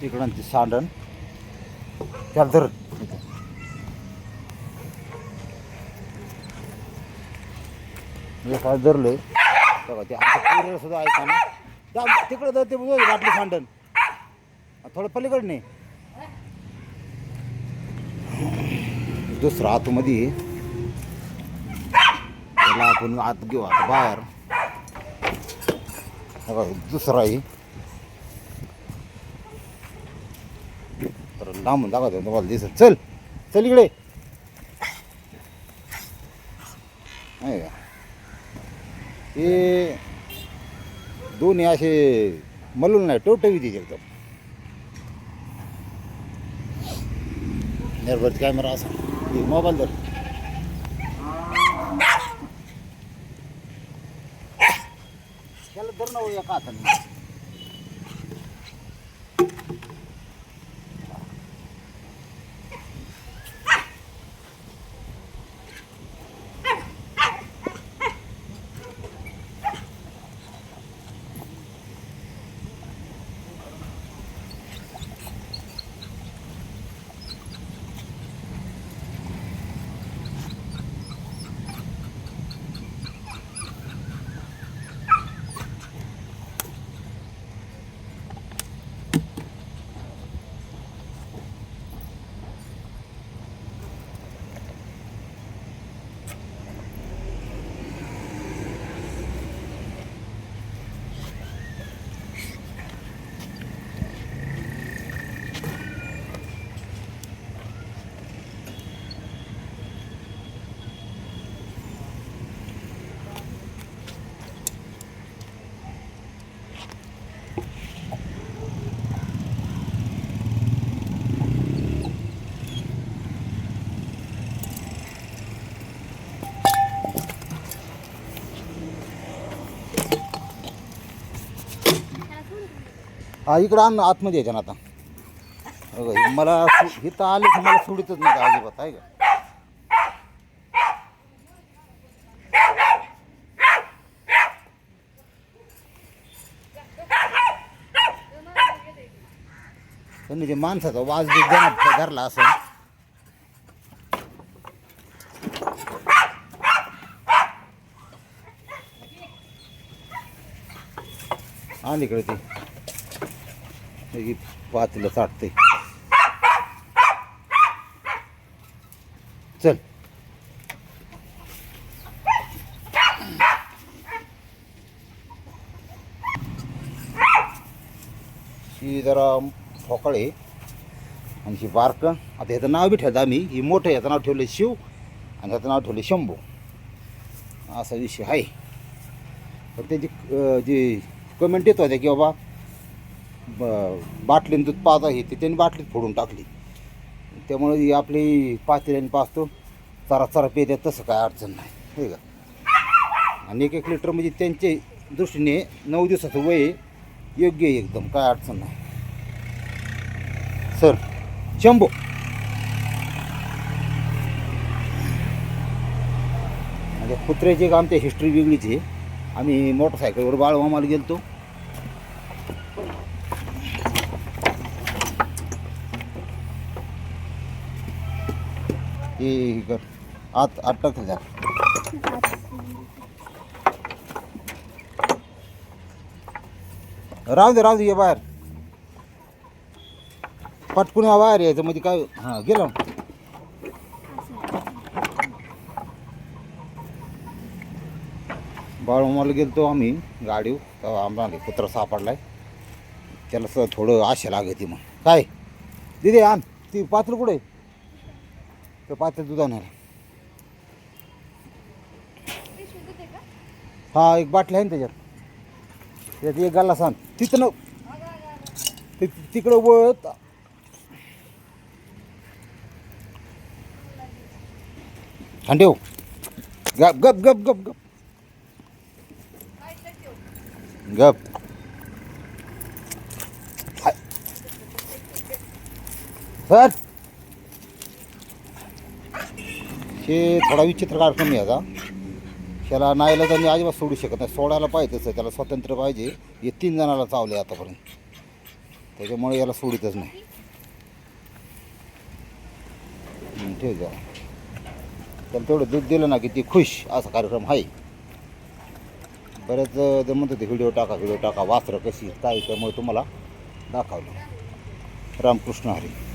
तिकडं ते सांडण. त्याला धर. काय धरलंय. बघा ते आमचं पोरं सुद्धा ऐका ना त्या तिकडं धर ते बघ, सांडण. थोडं पलीकडे नाही दुसरं आतमध्ये. त्याला आपण आत घेऊ आता बाहेर. दुसरा आहे. तर लांबून दाखवतो तुम्हाला दिसत चल चल इकडे. आहे का? हे दोन्ही असे मलून नाही टोटवी तिथे एकदम. निर्भर कॅमेरा असा. मोबाईल धर. त्याला धर ना हो एका हाताने. हा इकडं आण आतमध्ये यायच्या ना आता. अगं हे मला इथं आले की मला सोडितच नाही का अजिबात आहे का? त्यांनी जे माणसाचा वाज बी देण्यात धरला असं आली इकडे ते. हे पातीला चाटते चल. ही जरा ठोकळ आहे आणि ही बारक. आता ह्याचं नाव बी ठेवलं आम्ही. ही मोठं ह्याचं नाव ठेवलं शिव आणि ह्याचं नाव ठेवलं शंभू. असा विषय आहे. पण त्याची जी कमेंट येत होत्या की बाबा ब- बाटलीन दूध पाच आहे ते त्यांनी बाटलीत फोडून टाकली. त्यामुळे ही आपली पातेल्याने पाचतो चरा चरा पेत्यात तसं काय अडचण नाही. हे का? आणि एक एक लिटर म्हणजे त्यांचे दृष्टीने नऊ दिवसाचं वय योग्य आहे एकदम काय अडचण नाही. सर शंभू. म्हणजे कुत्र्याची एक आमच्या हिस्ट्री वेगळीच आहे. आम्ही मोटरसायकलवर बाळमामाला ठीक हे कर. आत अटक टाक जा राहू दे राहू दे ये बाहेर. पटकून या बाहेर यायचं म्हणजे काय हां गेलो. बाळमामाला गेलतो आम्ही गाडीवर तेव्हा आम्हाला कुत्रा सापडलाय. त्याला सर थोडं आशा लागते मग. काय? दिदी आण. ती पात्र कुठे? तो पात्र दूध आणायला हा एक बाटली आहे ना त्याच्यात. त्याच्यात एक गाला सांग तिथं न ति- तिकडं वळत ठेव हो. गप गप गप गप गप. गप. हाय. सर हे थोडा विचित्र कार्यक्रम आहे याचा त्याला नाहीला त्यांनी अजिबात सोडू शकत नाही. सोडायला पाहिजे तसं त्याला स्वातंत्र्य पाहिजे. हे तीन जणाला चावले आतापर्यंत. त्याच्यामुळे याला सोडितच नाही. हं, ठेव जरा त्याला तेवढं दूध दिलं ना की ती खुश. असा कार्यक्रम आहे. बरेच अं, ते म्हणत होते व्हिडिओ टाका व्हिडिओ टाका. वासरं कशी काय त्यामुळे तुम्हाला दाखवलं. रामकृष्ण हरी.